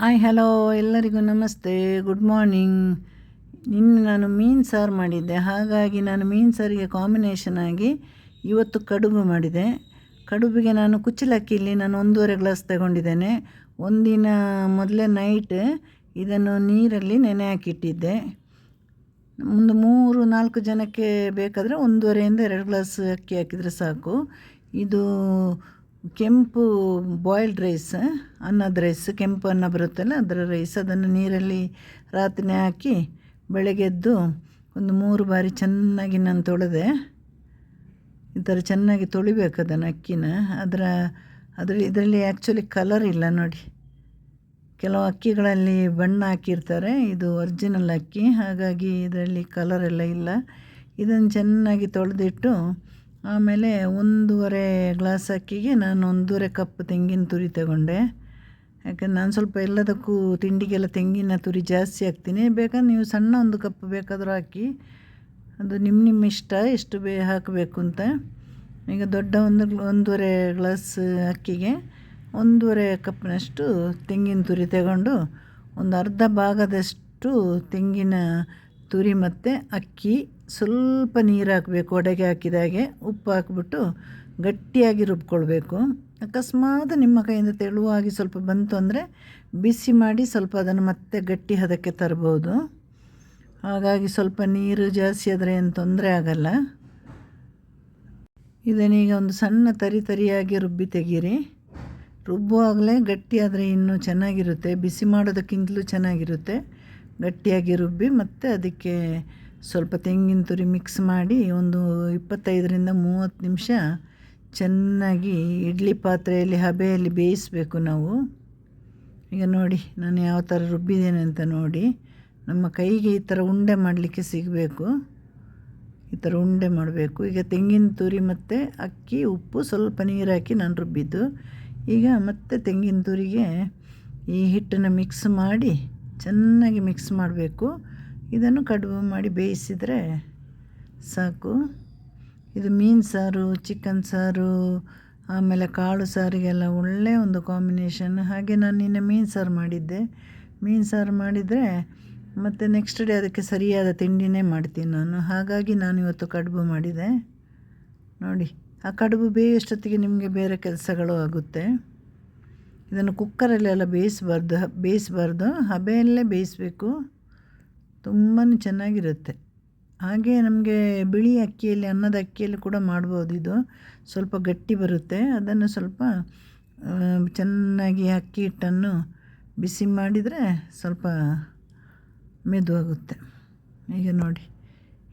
Hi hello ಎಲ್ಲರಿಗೂ ನಮಸ್ತೆ. Good morning ನಿನ್ನೆ ನಾನು ಮೀನು ಸಾರು ಮಾಡಿದ್ದೆ. ಹಾಗಾಗಿ ನಾನು ಮೀನು ಸಾರಿಗೆ ಕಾಂಬಿನೇಷನ್ ಆಗಿ ಇವತ್ತು ಕಡುಬು ಮಾಡಿದೆ. ಕಡುಬಿಗೆ ನಾನು ಕುಚ್ಚಲಕ್ಕಿಲಿ ನಾನು ಒಂದೂವರೆ ಗ್ಲಾಸ್ ತಗೊಂಡಿದ್ದೇನೆ. ಒಂದಿನ ಮೊದಲೇ ನೈಟ್ ಇದನ್ನು ನೀರಲ್ಲಿ ನೆನೆ ಹಾಕಿಟ್ಟಿದ್ದೆ. ಒಂದು ಮೂರು ನಾಲ್ಕು ಜನಕ್ಕೆ ಬೇಕಾದರೆ ಒಂದೂವರೆಯಿಂದ ಎರಡು ಗ್ಲಾಸ್ ಅಕ್ಕಿ ಹಾಕಿದರೆ ಸಾಕು. ಇದು ಕೆಂಪು ಬಾಯ್ಲ್ಡ್ ರೈಸ್ ಅನ್ನದ ರೈಸ್ ಕೆಂಪು ಅನ್ನ ಬರುತ್ತಲ್ಲ, ಅದರ ರೈಸ್ ಅದನ್ನು ನೀರಲ್ಲಿ ರಾತ್ರಿ ಹಾಕಿ ಬೆಳಗ್ಗೆದ್ದು ಒಂದು ಮೂರು ಬಾರಿ ಚೆನ್ನಾಗಿ ನಾನು ತೊಳೆದೆ. ಈ ಥರ ಚೆನ್ನಾಗಿ ತೊಳಿಬೇಕು ಅದನ್ನು ಅಕ್ಕಿನ. ಅದರ, ಅದರಲ್ಲಿ, ಇದರಲ್ಲಿ ಆ್ಯಕ್ಚುಲಿ ಕಲರ್ ಇಲ್ಲ ನೋಡಿ. ಕೆಲವು ಅಕ್ಕಿಗಳಲ್ಲಿ ಬಣ್ಣ ಹಾಕಿರ್ತಾರೆ, ಇದು ಒರಿಜಿನಲ್ ಅಕ್ಕಿ, ಹಾಗಾಗಿ ಇದರಲ್ಲಿ ಕಲರ್ ಎಲ್ಲ ಇಲ್ಲ. ಇದನ್ನು ಚೆನ್ನಾಗಿ ತೊಳೆದಿಟ್ಟು ಆಮೇಲೆ ಒಂದೂವರೆ ಗ್ಲಾಸ್ ಅಕ್ಕಿಗೆ ನಾನು ಒಂದೂವರೆ ಕಪ್ ತೆಂಗಿನ ತುರಿ ತಗೊಂಡೆ. ಯಾಕಂದ್ರೆ ನಾನು ಸ್ವಲ್ಪ ಎಲ್ಲದಕ್ಕೂ ತಿಂಡಿಗೆಲ್ಲ ತೆಂಗಿನ ತುರಿ ಜಾಸ್ತಿ ಹಾಕ್ತೀನಿ. ಬೇಕಾದ್ರೆ ನೀವು ಸಣ್ಣ ಒಂದು ಕಪ್ ಬೇಕಾದರೂ ಹಾಕಿ. ಅದು ನಿಮ್ಮ ನಿಮ್ಮ ಇಷ್ಟ, ಎಷ್ಟು ಬೇ ಹಾಕಬೇಕು ಅಂತ ಈಗ ದೊಡ್ಡ ಒಂದು ಒಂದೂವರೆ ಗ್ಲಾಸ್ ಅಕ್ಕಿಗೆ ಒಂದೂವರೆ ಕಪ್ನಷ್ಟು ತೆಂಗಿನ ತುರಿ ತಗೊಂಡು ಒಂದು ಅರ್ಧ ಭಾಗದಷ್ಟು ತೆಂಗಿನ ತುರಿ ಮತ್ತು ಅಕ್ಕಿ ಸ್ವಲ್ಪ ನೀರು ಹಾಕಬೇಕು, ಒಡೆಗೆ ಹಾಕಿದಾಗೆ ಉಪ್ಪು ಹಾಕಿಬಿಟ್ಟು ಗಟ್ಟಿಯಾಗಿ ರುಬ್ಕೊಳ್ಬೇಕು. ಅಕಸ್ಮಾತ್ ನಿಮ್ಮ ಕೈಯಿಂದ ತೆಳುವಾಗಿ ಸ್ವಲ್ಪ ಬಂತು ಅಂದರೆ ಬಿಸಿ ಮಾಡಿ ಸ್ವಲ್ಪ ಅದನ್ನು ಮತ್ತೆ ಗಟ್ಟಿ ಹದಕ್ಕೆ ತರ್ಬೋದು. ಹಾಗಾಗಿ ಸ್ವಲ್ಪ ನೀರು ಜಾಸ್ತಿ ಆದರೆ ಏನು ತೊಂದರೆ ಆಗಲ್ಲ. ಇದನ್ನೀಗ ಒಂದು ಸಣ್ಣ ತರಿ ತರಿಯಾಗಿ ರುಬ್ಬಿ ತೆಗೀರಿ. ರುಬ್ಬುವಾಗಲೇ ಗಟ್ಟಿಯಾದರೆ ಇನ್ನೂ ಚೆನ್ನಾಗಿರುತ್ತೆ. ಬಿಸಿ ಮಾಡೋದಕ್ಕಿಂತಲೂ ಚೆನ್ನಾಗಿರುತ್ತೆ. ಗಟ್ಟಿಯಾಗಿ ರುಬ್ಬಿ ಮತ್ತು ಅದಕ್ಕೆ ಸ್ವಲ್ಪ ತೆಂಗಿನ ತುರಿ ಮಿಕ್ಸ್ ಮಾಡಿ ಒಂದು ಇಪ್ಪತ್ತೈದರಿಂದ ಮೂವತ್ತು ನಿಮಿಷ ಚೆನ್ನಾಗಿ ಇಡ್ಲಿ ಪಾತ್ರೆಯಲ್ಲಿ, ಹಬೆಯಲ್ಲಿ ಬೇಯಿಸಬೇಕು ನಾವು. ಈಗ ನೋಡಿ, ನಾನು ಯಾವ ಥರ ರುಬ್ಬಿದ್ದೇನೆ ಅಂತ ನೋಡಿ. ನಮ್ಮ ಕೈಗೆ ಈ ಥರ ಉಂಡೆ ಮಾಡಲಿಕ್ಕೆ ಸಿಗಬೇಕು. ಈ ಥರ ಉಂಡೆ ಮಾಡಬೇಕು. ಈಗ ತೆಂಗಿನ ತುರಿ ಮತ್ತು ಅಕ್ಕಿ, ಉಪ್ಪು, ಸ್ವಲ್ಪ ನೀರು ಹಾಕಿ ನಾನು ರುಬ್ಬಿದ್ದು. ಈಗ ಮತ್ತೆ ತೆಂಗಿನ ತುರಿಗೆ ಈ ಹಿಟ್ಟನ್ನು ಮಿಕ್ಸ್ ಮಾಡಿ ಚೆನ್ನಾಗಿ ಮಿಕ್ಸ್ ಮಾಡಬೇಕು. ಇದನ್ನು ಕಡುಬು ಮಾಡಿ ಬೇಯಿಸಿದರೆ ಸಾಕು. ಇದು ಮೀನು ಸಾರು, ಚಿಕನ್ ಸಾರು, ಆಮೇಲೆ ಕಾಳು ಸಾರಿಗೆಲ್ಲ ಒಳ್ಳೆಯ ಒಂದು ಕಾಂಬಿನೇಷನ್ ಹಾಗೆ ನಾನು ನಿನ್ನೆ ಮೀನು ಸಾರು ಮಾಡಿದ್ದೆ. ಮೀನು ಸಾರು ಮಾಡಿದರೆ ಮತ್ತು ನೆಕ್ಸ್ಟ್ ಡೇ ಅದಕ್ಕೆ ಸರಿಯಾದ ತಿಂಡಿನೇ ಮಾಡ್ತೀನಿ ನಾನು. ಹಾಗಾಗಿ ನಾನು ಇವತ್ತು ಕಡುಬು ಮಾಡಿದೆ. ನೋಡಿ, ಆ ಕಡುಬು ಬೇಯಷ್ಟೊತ್ತಿಗೆ ನಿಮಗೆ ಬೇರೆ ಕೆಲಸಗಳು ಆಗುತ್ತೆ. ಇದನ್ನು ಕುಕ್ಕರಲ್ಲೆಲ್ಲ ಬೇಯಿಸಬಾರ್ದು ಬೇಯಿಸಬಾರ್ದು. ಹಬೆಯಲ್ಲೇ ಬೇಯಿಸಬೇಕು. ತುಂಬಾ ಚೆನ್ನಾಗಿರುತ್ತೆ. ಹಾಗೆ ನಮಗೆ ಬಿಳಿ ಅಕ್ಕಿಯಲ್ಲಿ, ಅನ್ನದ ಅಕ್ಕಿಯಲ್ಲಿ ಕೂಡ ಮಾಡ್ಬೋದು ಇದು. ಸ್ವಲ್ಪ ಗಟ್ಟಿ ಬರುತ್ತೆ. ಅದನ್ನು ಸ್ವಲ್ಪ ಚೆನ್ನಾಗಿ ಅಕ್ಕಿ ಹಿಟ್ಟನ್ನು ಬಿಸಿ ಮಾಡಿದರೆ ಸ್ವಲ್ಪ ಮೆದುವಾಗುತ್ತೆ ಈಗ ನೋಡಿ,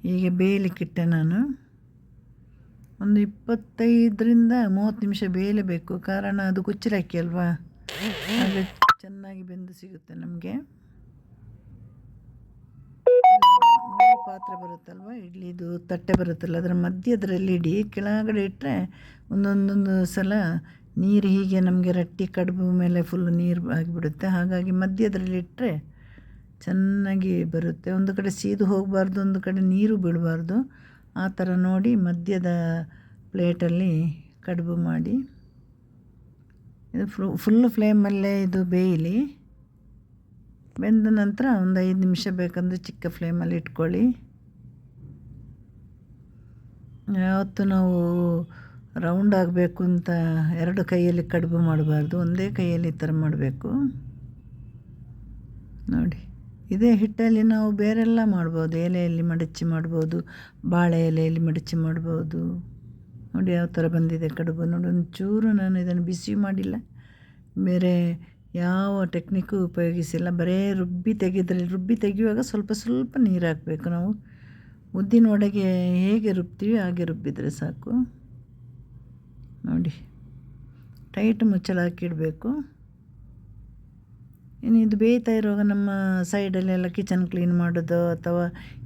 ಹೀಗೆ ಬೇಯಲಿಕ್ಕಿಟ್ಟೆ ನಾನು. ಒಂದು ಇಪ್ಪತ್ತೈದರಿಂದ ಮೂವತ್ತು ನಿಮಿಷ ಬೇಯಲೇಬೇಕು. ಕಾರಣ ಅದು ಕುಚ್ಚಲಕ್ಕಿ ಅಲ್ವಾ? ಅದು ಚೆನ್ನಾಗಿ ಬೆಂದು ಸಿಗುತ್ತೆ ನಮಗೆ. ಪಾತ್ರೆ ಬರುತ್ತಲ್ವ? ಇಡ್ಲಿದು ತಟ್ಟೆ ಬರುತ್ತಲ್ಲ, ಅದರ ಮಧ್ಯದರಲ್ಲಿ ಇಡಿ. ಕೆಳಗಡೆ ಇಟ್ಟರೆ ಒಂದೊಂದೊಂದು ಸಲ ನೀರು ಹೀಗೆ ನಮಗೆ ರಟ್ಟಿ, ಕಡುಬು ಮೇಲೆ ಫುಲ್ ನೀರು ಆಗಿಬಿಡುತ್ತೆ. ಹಾಗಾಗಿ ಮಧ್ಯದ್ರಲ್ಲಿ ಇಟ್ಟರೆ ಚೆನ್ನಾಗಿ ಬರುತ್ತೆ. ಒಂದು ಕಡೆ ಸೀದು ಹೋಗಬಾರ್ದು, ಒಂದು ಕಡೆ ನೀರು ಬಿಡಬಾರ್ದು ಆ ಥರ ನೋಡಿ ಮಧ್ಯದ ಪ್ಲೇಟಲ್ಲಿ ಕಡುಬು ಮಾಡಿ. ಇದು ಫು ಫುಲ್ ಫ್ಲೇಮಲ್ಲೇ ಇದು ಬೇಯಲಿ. ಬೆಂದ ನಂತರ ಒಂದು ಐದು ನಿಮಿಷ ಬೇಕಂದ್ರೆ ಚಿಕ್ಕ ಫ್ಲೇಮಲ್ಲಿ ಇಟ್ಕೊಳ್ಳಿ. ಯಾವತ್ತು ನಾವು ರೌಂಡ್ ಆಗಬೇಕು ಅಂತ ಎರಡು ಕೈಯಲ್ಲಿ ಕಡುಬು ಮಾಡಬಾರ್ದು, ಒಂದೇ ಕೈಯಲ್ಲಿ ಈ ಥರ ಮಾಡಬೇಕು. ನೋಡಿ, ಇದೇ ಹಿಟ್ಟಲ್ಲಿ ನಾವು ಬೇರೆಲ್ಲ ಮಾಡ್ಬೋದು ಎಲೆಯಲ್ಲಿ ಮಡಚಿ ಮಾಡ್ಬೋದು, ಬಾಳೆ ಎಲೆಯಲ್ಲಿ ಮಡಚಿ ಮಾಡ್ಬೋದು. ನೋಡಿ, ಯಾವ ಥರ ಬಂದಿದೆ ಕಡುಬು. ನೋಡಿ, ಒಂಚೂರು ನಾನು ಇದನ್ನು ಬಿಸಿ ಮಾಡಿಲ್ಲ, ಬೇರೆ ಯಾವ ಟೆಕ್ನಿಕ್ಕು ಉಪಯೋಗಿಸಿಲ್ಲ, ಬರೇ ರುಬ್ಬಿ ತೆಗೆದ್ರೆ ರುಬ್ಬಿ ತೆಗೆಯುವಾಗ ಸ್ವಲ್ಪ ಸ್ವಲ್ಪ ನೀರು ಹಾಕಬೇಕು ನಾವು. ಉದ್ದಿನ ಒಡೆಗೆ ಹೇಗೆ ರುಬ್ತೀವಿ ಹಾಗೆ ರುಬ್ಬಿದರೆ ಸಾಕು. ನೋಡಿ ಟೈಟ್ ಮುಚ್ಚಳ ಹಾಕಿಡಬೇಕು ಇನ್ನು ಇದು ಬೇಯ್ತಾ ಇರುವಾಗ ನಮ್ಮ ಸೈಡಲ್ಲೆಲ್ಲ ಕಿಚನ್ ಕ್ಲೀನ್ ಮಾಡೋದು ಅಥವಾ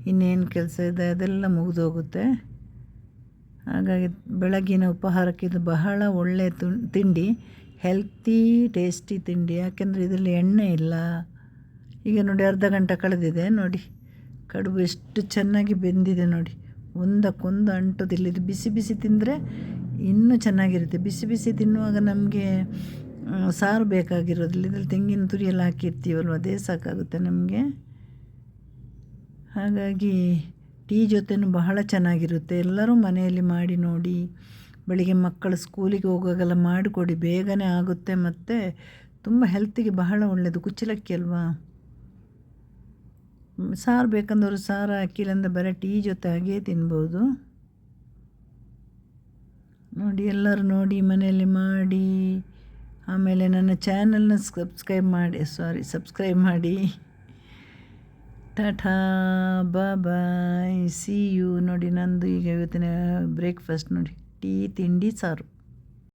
ಇನ್ನೇನು ಕೆಲಸ ಇದೆ ಅದೆಲ್ಲ ಮುಗಿದೋಗುತ್ತೆ. ಹಾಗಾಗಿ ಬೆಳಗಿನ ಉಪಹಾರಕ್ಕೆ ಇದು ಬಹಳ ಒಳ್ಳೆಯ ತಿಂಡಿ. ಹೆಲ್ತಿ, ಟೇಸ್ಟಿ ತಿಂಡಿ. ಯಾಕೆಂದರೆ ಇದರಲ್ಲಿ ಎಣ್ಣೆ ಇಲ್ಲ. ಈಗ ನೋಡಿ ಅರ್ಧ ಗಂಟೆ ಕಳೆದಿದೆ, ನೋಡಿ. ಕಡುಬು ಎಷ್ಟು ಚೆನ್ನಾಗಿ ಬೆಂದಿದೆ ನೋಡಿ. ಒಂದಕ್ಕೊಂದು ಅಂಟೋದಿಲ್ಲ ಇದು ಬಿಸಿ ಬಿಸಿ ತಿಂದರೆ ಇನ್ನೂ ಚೆನ್ನಾಗಿರುತ್ತೆ. ಬಿಸಿ ಬಿಸಿ ತಿನ್ನುವಾಗ ನಮಗೆ ಸಾರು ಬೇಕಾಗಿರೋದಿಲ್ಲ. ಇದ್ರಲ್ಲಿ ತೆಂಗಿನ ತುರಿಯಲ್ಲಿ ಹಾಕಿರ್ತೀವಲ್ವ? ಅದೇ ಸಾಕಾಗುತ್ತೆ ನಮಗೆ. ಹಾಗಾಗಿ ಟೀ ಜೊತೆನೂ ಬಹಳ ಚೆನ್ನಾಗಿರುತ್ತೆ. ಎಲ್ಲರೂ ಮನೆಯಲ್ಲಿ ಮಾಡಿ ನೋಡಿ. ಬೆಳಿಗ್ಗೆ ಮಕ್ಕಳು ಸ್ಕೂಲಿಗೆ ಹೋಗುವಾಗೆಲ್ಲ ಮಾಡಿಕೊಡಿ, ಬೇಗನೆ ಆಗುತ್ತೆ ಮತ್ತು ತುಂಬ ಹೆಲ್ತಿಗೆ ಬಹಳ ಒಳ್ಳೆಯದು ಕುಚ್ಚಲಕ್ಕಿ ಅಲ್ವಾ? ಸಾರು ಬೇಕಂದವರು ಸಾರು ಅಂದರೆ ಬರೀ ಟೀ ಜೊತೆ ಹಾಗೇ ತಿನ್ಬೋದು. ನೋಡಿ, ಎಲ್ಲರೂ ನೋಡಿ, ಮನೆಯಲ್ಲಿ ಮಾಡಿ, ಆಮೇಲೆ ನನ್ನ ಚಾನಲ್ನ ಸಬ್ಸ್ಕ್ರೈಬ್ ಮಾಡಿ ಸಾರಿ ಸಬ್ಸ್ಕ್ರೈಬ್ ಮಾಡಿ. ಟಾಟಾ, ಬಾಯ್ ಸಿ ಯು ನೋಡಿ, ನಂದು ಈಗ ಇವತ್ತಿನ ಬ್ರೇಕ್ಫಾಸ್ಟ್ ನೋಡಿ. ಟೀ ತಿಂಡಿ ಸಾರು